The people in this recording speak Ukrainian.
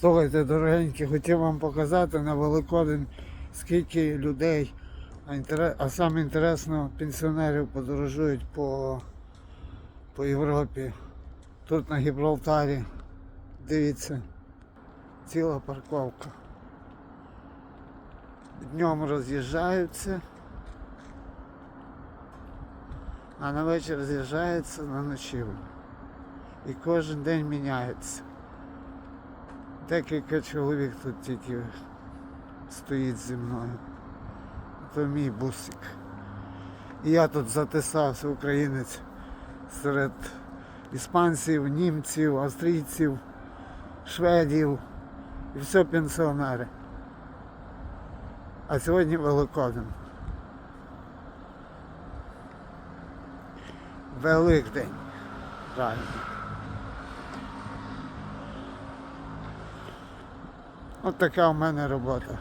Слухайте, дорогенькі, хотів вам показати на Великодень, скільки людей, а, інтере- а саме інтересно, пенсіонерів подорожують по, по Європі. Тут на Гібралтарі. Дивіться, ціла парковка. Днем роз'їжджаються, а на вечір з'їжджаються на ночівлю. І кожен день міняється. Декілька чоловік тут тільки стоїть зі мною. То мій бусик. І я тут затисався, українець, серед іспанців, німців, австрійців, шведів і все пенсіонери. А сьогодні Великодень. Великдень. Правильно. От така в мене робота.